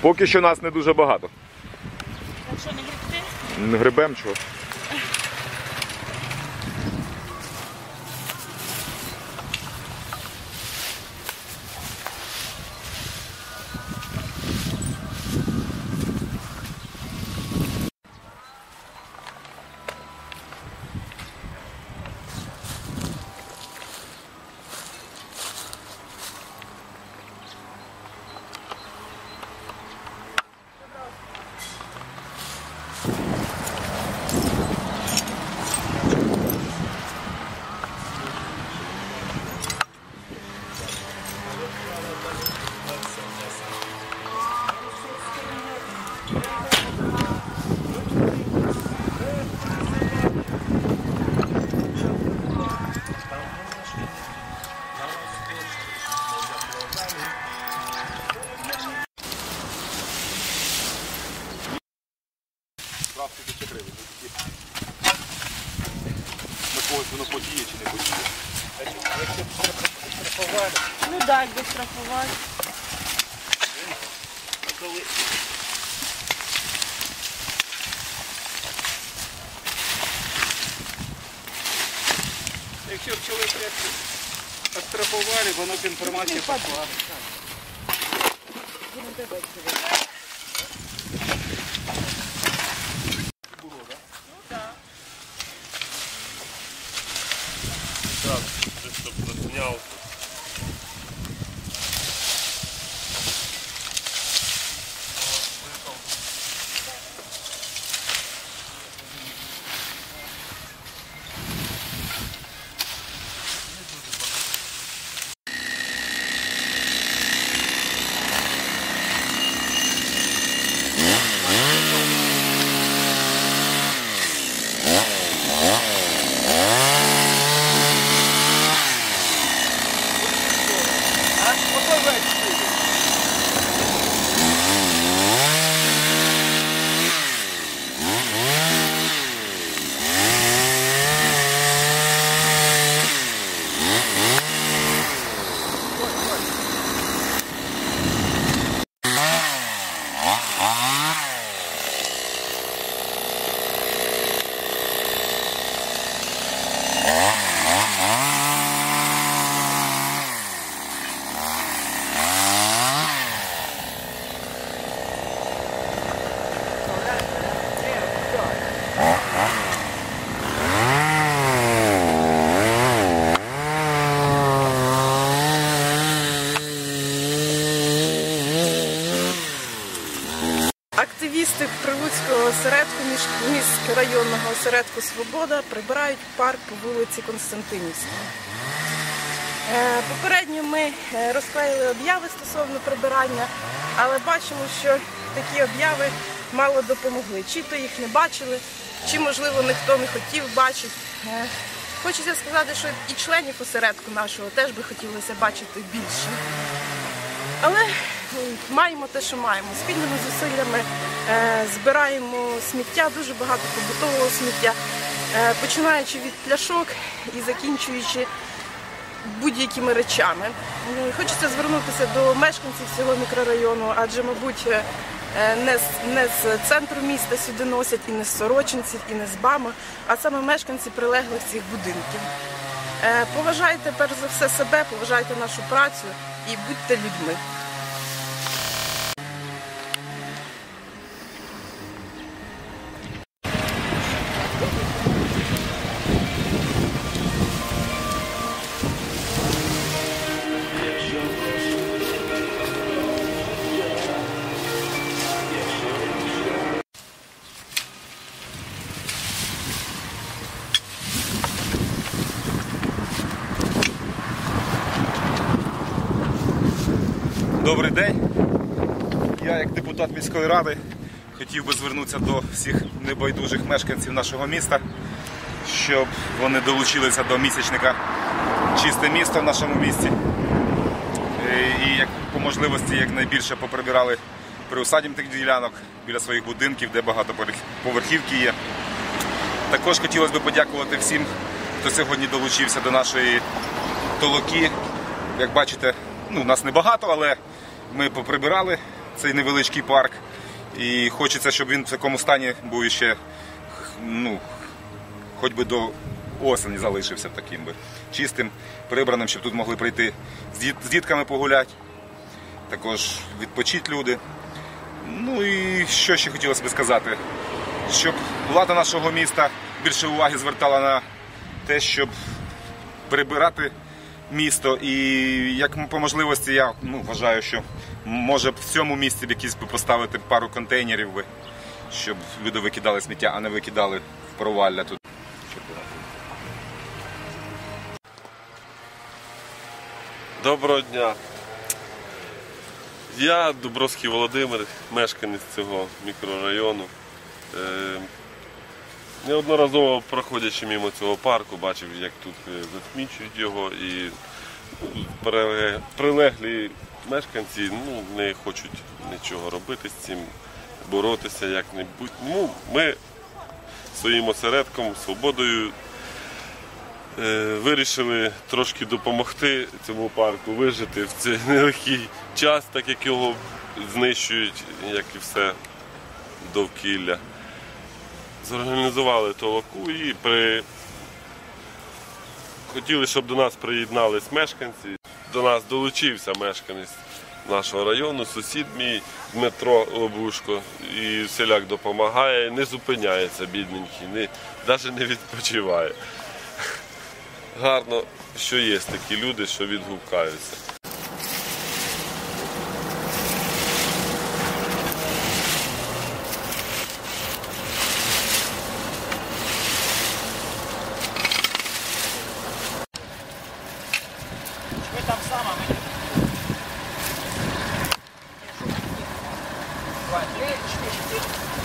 Поки що нас не дуже багато. Так що не грибти? Не Грибем чого. Воно подіє чи не подіє. Ну так, якби штрафувати. Якщо б чоловік оштрафували, воно інформація пішла. Так, щоб засняв. Активісти Прилуцького осередку міськрайонного осередку Свобода прибирають парк по вулиці Константинівська. Е, Попередньо ми е, розклеїли обяви стосовно прибирання, але бачимо, що такі обяви мало допомогли. Чи то їх не бачили, чи, можливо, ніхто не хотів бачити. Е, Хочеться сказати, що і членів осередку нашого теж би хотілося бачити більше. Але маємо те, що маємо. Спільними зусиллями е, збираємо сміття, дуже багато побутового сміття, е, починаючи від пляшок і закінчуючи будь-якими речами. Е, Хочеться звернутися до мешканців цього мікрорайону, адже, мабуть, е, не з, не з центру міста сюди носять і не з сорочинців, і не з бами, а саме мешканці прилеглих цих будинків. Поважайте перш за все себе, поважайте нашу працю і будьте людьми. Добрий день. Я, як депутат міської ради, хотів би звернутися до всіх небайдужих мешканців нашого міста, щоб вони долучилися до місячника Чисте місто в нашому місті. Е, І як по можливості якнайбільше поприбирали приусадібних ділянок біля своїх будинків, де багато поверхівки є. Також хотілося б подякувати всім, хто сьогодні долучився до нашої толоки. Як бачите, ну, нас небагато, але ми поприбирали цей невеличкий парк. І хочеться, щоб він в такому стані був ще ну, хоч би до осені залишився таким би чистим, прибраним, щоб тут могли прийти з, дітками погуляти, також відпочити люди. Ну і що ще хотілося б сказати, щоб влада нашого міста більше уваги звертала на те, щоб прибирати місто. І як по можливості я ну, вважаю, що може б в цьому місці якісь би поставити пару контейнерів, би, щоб люди викидали сміття, а не викидали в провалля тут. Доброго дня. Я Дубровський Володимир, мешканець цього мікрорайону. Неодноразово проходячи мимо цього парку, бачив, як тут е, засмічують його і прилеглі мешканці ну, не хочуть нічого робити з цим, боротися як-небудь. Ну, ми своїм осередком, свободою е, вирішили трошки допомогти цьому парку вижити в цей нелегкий час, так як його знищують, як і все довкілля. Зорганізували толоку і при... хотіли, щоб до нас приєднались мешканці. До нас долучився мешканець нашого району, сусід мій Дмитро Лобушко. І всіляк допомагає, не зупиняється, бідненький, не, навіть не відпочиває гарно, що є такі люди, що відгукаються. Валерчик.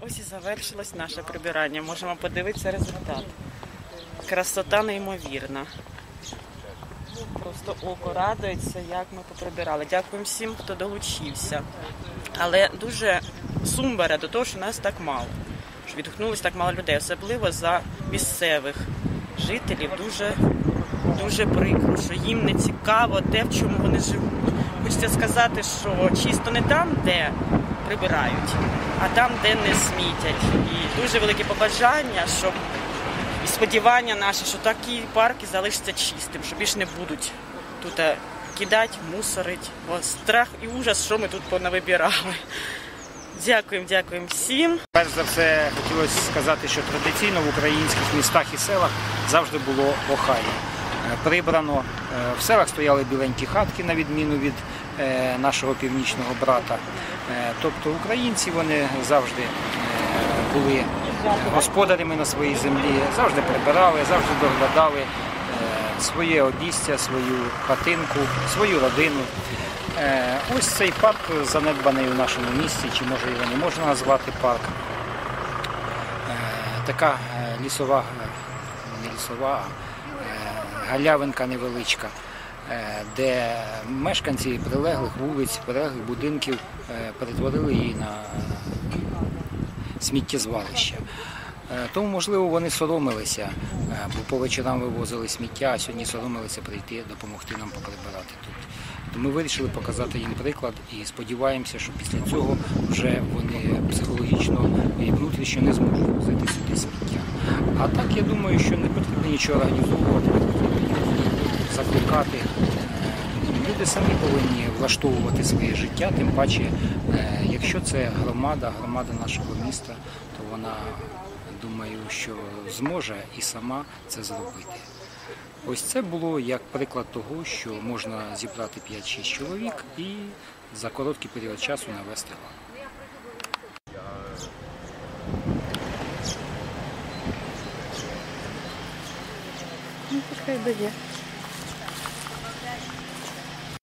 Ось і завершилось наше прибирання. Можемо подивитися результат. Красота неймовірна. Просто око радується, як ми поприбирали. Дякуємо всім, хто долучився. Але дуже сум бере до того, що нас так мало. Що відгукнулось так мало людей, особливо за місцевих жителів. Дуже дуже прикро, що їм не цікаво те, в чому вони живуть. Хочеться сказати, що чисто не там, де прибирають, а там, де не смітять. І дуже велике побажання, щоб і сподівання наше, що такі парки залишаться чистим, що більше не будуть тут е, кидати, мусорить. Страх і ужас, що ми тут понавибирали. Дякуємо, дякуємо всім. Перш за все хотілося сказати, що традиційно в українських містах і селах завжди було охайно. Е, Прибрано. Е, В селах стояли біленькі хатки, на відміну від е, нашого північного брата. Тобто українці вони завжди були господарями на своїй землі, завжди прибирали, завжди доглядали своє обістя, свою хатинку, свою родину. Е, Ось цей парк занедбаний у нашому місті, чи може його не можна назвати парк. Е, Така е, лісова, не лісова, а галявинка невеличка, де мешканці прилеглих вулиць, прилеглих будинків перетворили її на сміттєзвалище. Тому, можливо, вони соромилися, бо по вечорам вивозили сміття, а сьогодні соромилися прийти допомогти нам поприбирати тут. То ми вирішили показати їм приклад і сподіваємося, що після цього вже вони психологічно і внутрішньо не зможуть возити сюди сміття. А так я думаю, що не потрібно нічого організовувати, закликати. Е, Люди самі повинні влаштовувати своє життя, тим паче, е, якщо це громада, громада нашого міста, то вона думаю, що зможе і сама це зробити. Ось це було як приклад того, що можна зібрати 5-6 чоловік і за короткий період часу навести лад. Ну, пускай дає.